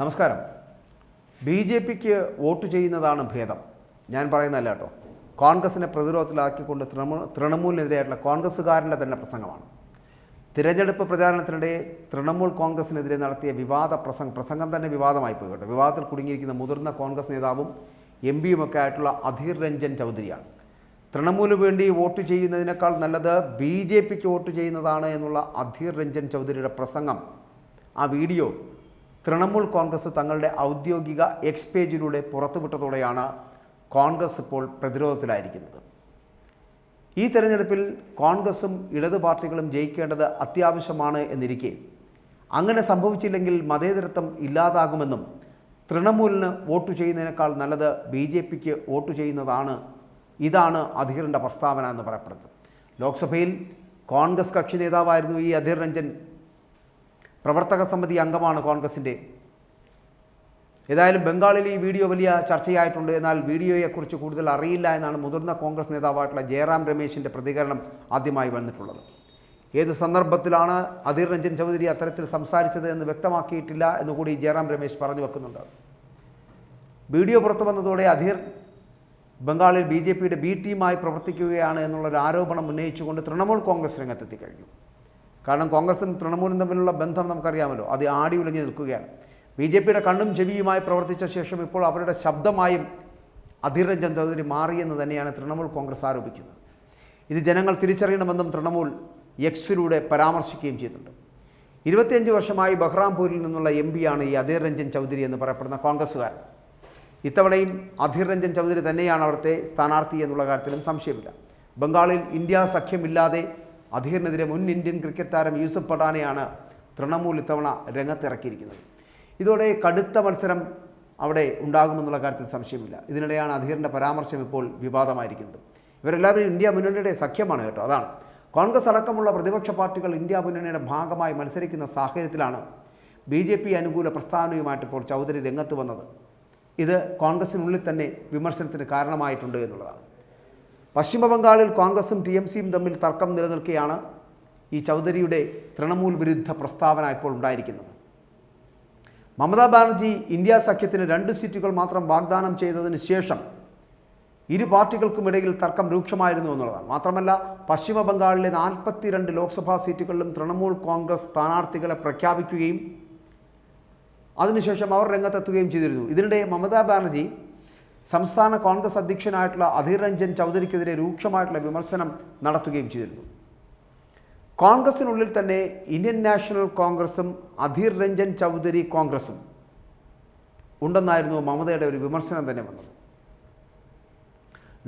നമസ്കാരം. B J പിക്ക് vote ചെയ്യുന്നതാണ് ഭേദം. ഞാൻ പറയുന്നതല്ല കേട്ടോ. കോൺഗ്രസിനെ പ്രതിരോധത്തിലാക്കിക്കൊണ്ട് തൃണമൂൽ തൃണമൂലിനെതിരെയായിട്ടുള്ള കോൺഗ്രസ്സുകാരന്റെ തന്നെ പ്രസംഗമാണ്. തിരഞ്ഞെടുപ്പ് പ്രചാരണത്തിനിടെ തൃണമൂൽ കോൺഗ്രസിനെതിരെ നടത്തിയ വിവാദ പ്രസംഗം പ്രസംഗം തന്നെ വിവാദമായി പോയി കേട്ടോ. വിവാദത്തിൽ കുടുങ്ങിയിരിക്കുന്ന മുതിർന്ന കോൺഗ്രസ് നേതാവും എം പിയുമൊക്കെ ആയിട്ടുള്ള അധീർ രഞ്ജൻ ചൗധരിയാണ്. തൃണമൂലിന് വേണ്ടി വോട്ട് ചെയ്യുന്നതിനേക്കാൾ നല്ലത് ബി ജെ പിക്ക് വോട്ട് ചെയ്യുന്നതാണ് എന്നുള്ള അധീർ രഞ്ജൻ ചൗധരിയുടെ പ്രസംഗം. ആ വീഡിയോ തൃണമൂൽ കോൺഗ്രസ് തങ്ങളുടെ ഔദ്യോഗിക എക്സ് പേജിലൂടെ പുറത്തുവിട്ടതോടെയാണ് കോൺഗ്രസ് ഇപ്പോൾ പ്രതിരോധത്തിലായിരിക്കുന്നത്. ഈ തെരഞ്ഞെടുപ്പിൽ കോൺഗ്രസും ഇടതു പാർട്ടികളും ജയിക്കേണ്ടത് അത്യാവശ്യമാണ് എന്നിരിക്കെ. അങ്ങനെ സംഭവിച്ചില്ലെങ്കിൽ മതേതരത്വം ഇല്ലാതാകുമെന്നും തൃണമൂലിന് വോട്ട് ചെയ്യുന്നതിനേക്കാൾ നല്ലത് ബി ജെ പിക്ക് വോട്ട് ചെയ്യുന്നതാണ്. ഇതാണ് അധീറിന്റെ പ്രസ്താവന എന്ന് പറയപ്പെടുന്നത്. ലോക്സഭയിൽ കോൺഗ്രസ് കക്ഷി നേതാവായിരുന്നു ഈ അധീർ രഞ്ജൻ. പ്രവർത്തക സമിതി അംഗമാണ് കോൺഗ്രസിന്റെ. ഏതായാലും ബംഗാളിൽ ഈ വീഡിയോ വലിയ ചർച്ചയായിട്ടുണ്ട്. എന്നാൽ വീഡിയോയെക്കുറിച്ച് കൂടുതൽ അറിയില്ല എന്നാണ് മുതിർന്ന കോൺഗ്രസ് നേതാവായിട്ടുള്ള ജയറാം രമേശിന്റെ പ്രതികരണം ആദ്യമായി വന്നിട്ടുള്ളത്. ഏത് സന്ദർഭത്തിലാണ് അധീർ രഞ്ജൻ ചൗധരി അത്തരത്തിൽ സംസാരിച്ചത് എന്ന് വ്യക്തമാക്കിയിട്ടില്ല എന്നുകൂടി ജയറാം രമേശ് പറഞ്ഞു വെക്കുന്നുണ്ട്. വീഡിയോ പുറത്തു വന്നതോടെ അധീർ ബംഗാളിൽ ബി ജെ പിയുടെ ബി ടീമായി പ്രവർത്തിക്കുകയാണ് എന്നുള്ളൊരു ആരോപണം ഉന്നയിച്ചുകൊണ്ട് തൃണമൂൽ കോൺഗ്രസ് രംഗത്തെത്തി കഴിഞ്ഞു. കാരണം കോൺഗ്രസും തൃണമൂലും തമ്മിലുള്ള ബന്ധം നമുക്കറിയാമല്ലോ. അത് ആടി ഉലഞ്ഞു നിൽക്കുകയാണ്. ബി ജെ പിയുടെ കണ്ണും ചെവിയുമായി പ്രവർത്തിച്ച ശേഷം ഇപ്പോൾ അവരുടെ ശബ്ദമായും അധീർ രഞ്ജൻ ചൗധരി മാറിയെന്ന് തന്നെയാണ് തൃണമൂൽ കോൺഗ്രസ് ആരോപിക്കുന്നത്. ഇത് ജനങ്ങൾ തിരിച്ചറിയണമെന്നും തൃണമൂൽ എക്സിലൂടെ പരാമർശിക്കുകയും ചെയ്യുന്നുണ്ട് ഇരുപത്തിയഞ്ച് വർഷമായി ബഹ്റാംപൂരിൽ നിന്നുള്ള എം പിയാണ് ഈ അധീർ രഞ്ജൻ ചൗധരി എന്ന് പറയപ്പെടുന്ന കോൺഗ്രസ്സുകാരൻ. ഇത്തവണയും അധീർ രഞ്ജൻ ചൗധരി തന്നെയാണ് അവിടുത്തെ സ്ഥാനാർത്ഥി എന്നുള്ള കാര്യത്തിലും സംശയമില്ല. ബംഗാളിൽ ഇന്ത്യ സഖ്യമില്ലാതെ അധീറിനെതിരെ മുൻ ഇന്ത്യൻ ക്രിക്കറ്റ് താരം യൂസഫ് പഠാനെയാണ് തൃണമൂൽ ഇത്തവണ രംഗത്തിറക്കിയിരിക്കുന്നത്. ഇതോടെ കടുത്ത മത്സരം അവിടെ ഉണ്ടാകുമെന്നുള്ള കാര്യത്തിൽ സംശയമില്ല. ഇതിനിടെയാണ് അധീറിന്റെ പരാമർശം ഇപ്പോൾ വിവാദമായിരിക്കുന്നത്. ഇവരെല്ലാവരും ഇന്ത്യ മുന്നണിയുടെ സഖ്യമാണ് കേട്ടോ അതാണ്. കോൺഗ്രസ് അടക്കമുള്ള പ്രതിപക്ഷ പാർട്ടികൾ ഇന്ത്യ മുന്നണിയുടെ ഭാഗമായി മത്സരിക്കുന്ന സാഹചര്യത്തിലാണ് ബി ജെ പി അനുകൂല പ്രസ്താവനയുമായിട്ട് ഇപ്പോൾ ചൗധരി രംഗത്ത് വന്നത്. ഇത് കോൺഗ്രസിനുള്ളിൽ തന്നെ വിമർശനത്തിന് കാരണമായിട്ടുണ്ട് എന്നുള്ളതാണ്. പശ്ചിമ ബംഗാളിൽ കോൺഗ്രസും ടി എം സിയും തമ്മിൽ തർക്കം നിലനിൽക്കുകയാണ് ഈ ചൗധരിയുടെ തൃണമൂൽ വിരുദ്ധ പ്രസ്താവന ഇപ്പോൾ ഉണ്ടായിരിക്കുന്നത്. മമതാ ബാനർജി ഇന്ത്യ സഖ്യത്തിന് രണ്ട് സീറ്റുകൾ മാത്രം വാഗ്ദാനം ചെയ്തതിന് ശേഷം ഇരു പാർട്ടികൾക്കും ഇടയിൽ തർക്കം രൂക്ഷമായിരുന്നു എന്നുള്ളതാണ്. മാത്രമല്ല പശ്ചിമ ബംഗാളിലെ നാൽപ്പത്തിരണ്ട് ലോക്സഭാ സീറ്റുകളിലും തൃണമൂൽ കോൺഗ്രസ് സ്ഥാനാർത്ഥികളെ പ്രഖ്യാപിക്കുകയും അതിനുശേഷം അവർ രംഗത്തെത്തുകയും ചെയ്തിരുന്നു. ഇതിനിടെ മമതാ ബാനർജി സംസ്ഥാന കോൺഗ്രസ് അധ്യക്ഷനായിട്ടുള്ള അധീർ രഞ്ജൻ ചൗധരിക്കെതിരെ രൂക്ഷമായിട്ടുള്ള വിമർശനം നടത്തുകയും ചെയ്തിരുന്നു. കോൺഗ്രസിനുള്ളിൽ തന്നെ ഇന്ത്യൻ നാഷണൽ കോൺഗ്രസും അധീർ രഞ്ജൻ ചൗധരി കോൺഗ്രസും ഉണ്ടെന്നായിരുന്നു മമതയുടെ ഒരു വിമർശനം തന്നെ വന്നത്.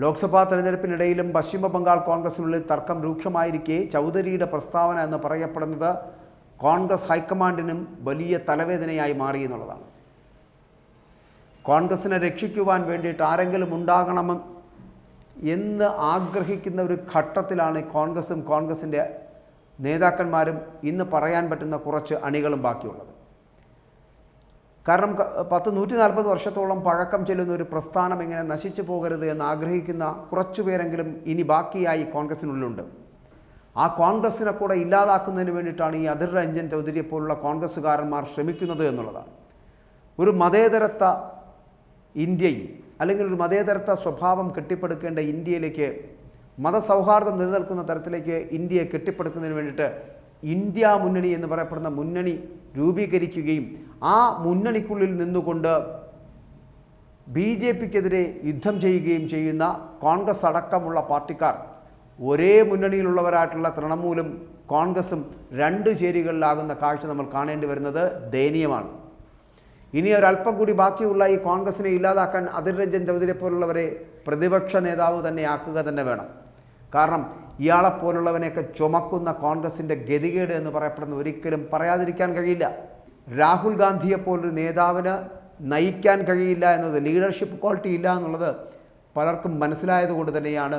ലോക്സഭാ തെരഞ്ഞെടുപ്പിനിടയിലും പശ്ചിമ ബംഗാൾ കോൺഗ്രസിനുള്ളിൽ തർക്കം രൂക്ഷമായിരിക്കെ ചൗധരിയുടെ പ്രസ്താവന എന്ന് പറയപ്പെടുന്നത് കോൺഗ്രസ് ഹൈക്കമാൻഡിനും വലിയ തലവേദനയായി മാറി എന്നുള്ളതാണ് കോൺഗ്രസിനെ രക്ഷിക്കുവാൻ വേണ്ടിയിട്ട് ആരെങ്കിലും ഉണ്ടാകണം എന്ന് ആഗ്രഹിക്കുന്ന ഒരു ഘട്ടത്തിലാണ് കോൺഗ്രസും കോൺഗ്രസിന്റെ നേതാക്കന്മാരും ഇന്ന് പറയാൻ പറ്റുന്ന കുറച്ച് അണികളും ബാക്കിയുള്ളത്. കാരണം പത്ത് നൂറ്റി നാൽപ്പത് വർഷത്തോളം പഴക്കം ചെല്ലുന്ന ഒരു പ്രസ്ഥാനം എങ്ങനെ നശിച്ചു പോകരുത് എന്ന് ആഗ്രഹിക്കുന്ന കുറച്ചു പേരെങ്കിലും ഇനി ബാക്കിയായി കോൺഗ്രസിനുള്ളിലുണ്ട്. ആ കോൺഗ്രസിനെ കൂടെ ഇല്ലാതാക്കുന്നതിന് വേണ്ടിയിട്ടാണ് ഈ അധിർ രഞ്ജൻ ചൗധരിയെ പോലുള്ള കോൺഗ്രസ്സുകാരന്മാർ ശ്രമിക്കുന്നത് എന്നുള്ളതാണ്. ഒരു മതേതരത്വ ഇന്ത്യയിൽ അല്ലെങ്കിൽ ഒരു മതേതരത്വ സ്വഭാവം കെട്ടിപ്പടുക്കേണ്ട ഇന്ത്യയിലേക്ക് മതസൗഹാർദ്ദം നിലനിൽക്കുന്ന തരത്തിലേക്ക് ഇന്ത്യയെ കെട്ടിപ്പടുക്കുന്നതിന് വേണ്ടിയിട്ട് ഇന്ത്യ മുന്നണി എന്ന് പറയപ്പെടുന്ന മുന്നണി രൂപീകരിക്കുകയും ആ മുന്നണിക്കുള്ളിൽ നിന്നുകൊണ്ട് ബി ജെ പിക്കെതിരെ യുദ്ധം ചെയ്യുകയും ചെയ്യുന്ന കോൺഗ്രസ് അടക്കമുള്ള പാർട്ടിക്കാർ ഒരേ മുന്നണിയിലുള്ളവരായിട്ടുള്ള തൃണമൂലും കോൺഗ്രസും രണ്ട് ചേരികളിലാകുന്ന കാഴ്ച നമ്മൾ കാണേണ്ടി വരുന്നത് ദയനീയമാണ്. ഇനി ഒരല്പം കൂടി ബാക്കിയുള്ള ഈ കോൺഗ്രസിനെ ഇല്ലാതാക്കാൻ അധിർ രഞ്ജൻ ചൗധരിയെ പോലുള്ളവരെ പ്രതിപക്ഷ നേതാവ് തന്നെ ആക്കുക തന്നെ വേണം. കാരണം ഇയാളെപ്പോലുള്ളവനെയൊക്കെ ചുമക്കുന്ന കോൺഗ്രസിന്റെ ഗതികേട് എന്ന് പറയപ്പെടുന്ന ഒരിക്കലും പറയാതിരിക്കാൻ കഴിയില്ല. രാഹുൽ ഗാന്ധിയെപ്പോലൊരു നേതാവിന് നയിക്കാൻ കഴിയില്ല എന്നത് ലീഡർഷിപ്പ് ക്വാളിറ്റി ഇല്ല എന്നുള്ളത് പലർക്കും മനസ്സിലായതുകൊണ്ട് തന്നെയാണ്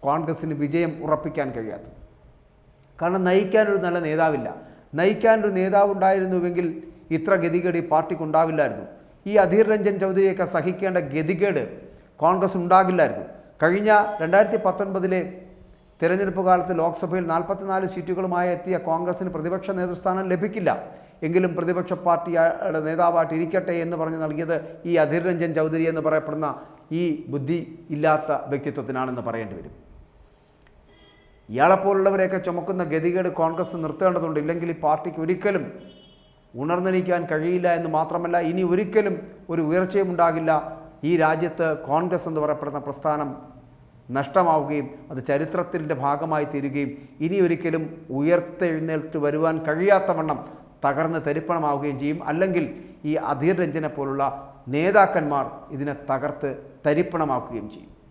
കോൺഗ്രസ്സിന് വിജയം ഉറപ്പിക്കാൻ കഴിയാത്തത്. കാരണം നയിക്കാനൊരു നല്ല നേതാവില്ല. നയിക്കാനൊരു നേതാവ് ഉണ്ടായിരുന്നുവെങ്കിൽ ഇത്ര ഗതികേട് ഈ പാർട്ടിക്ക് ഉണ്ടാവില്ലായിരുന്നു ഈ അധീർ രഞ്ജൻ ചൗധരിയൊക്കെ സഹിക്കേണ്ട ഗതികേട് കോൺഗ്രസ് ഉണ്ടാകില്ലായിരുന്നു. കഴിഞ്ഞ രണ്ടായിരത്തി പത്തൊൻപതിലെ തെരഞ്ഞെടുപ്പ് കാലത്ത് ലോക്സഭയിൽ നാൽപ്പത്തിനാല് സീറ്റുകളുമായി എത്തിയ കോൺഗ്രസിന് പ്രതിപക്ഷ നേതൃസ്ഥാനം ലഭിക്കില്ല. എങ്കിലും പ്രതിപക്ഷ പാർട്ടിയുടെ നേതാവായിട്ട് ഇരിക്കട്ടെ എന്ന് പറഞ്ഞ് നൽകിയത് ഈ അധീർ രഞ്ജൻ ചൗധരി എന്ന് പറയപ്പെടുന്ന ഈ ബുദ്ധി ഇല്ലാത്ത വ്യക്തിത്വത്തിനാണെന്ന് പറയേണ്ടി വരും. ഇയാളെപ്പോലുള്ളവരെയൊക്കെ ചുമക്കുന്ന ഗതികേട് കോൺഗ്രസ് നിർത്തേണ്ടതുണ്ട്. ഇല്ലെങ്കിൽ ഈ പാർട്ടിക്ക് ഒരിക്കലും ഉണർന്നെണീക്കാൻ കഴിയില്ല എന്ന് മാത്രമല്ല ഇനി ഒരിക്കലും ഒരു ഉയർച്ചയും ഉണ്ടാകില്ല. ഈ രാജ്യത്ത് കോൺഗ്രസ് എന്ന് പറയപ്പെടുന്ന പ്രസ്ഥാനം നഷ്ടമാവുകയും അത് ചരിത്രത്തിന്റെ ഭാഗമായി തീരുകയും ഇനി ഒരിക്കലും ഉയർത്തെഴുന്നേൽറ്റ് വരുവാൻ കഴിയാത്തവണ്ണം തകർന്ന് തരിപ്പണമാവുകയും ചെയ്യും. അല്ലെങ്കിൽ ഈ അധീർ രഞ്ജനെ പോലുള്ള നേതാക്കന്മാർ ഇതിനെ തകർത്ത് തരിപ്പണമാക്കുകയും ചെയ്യും.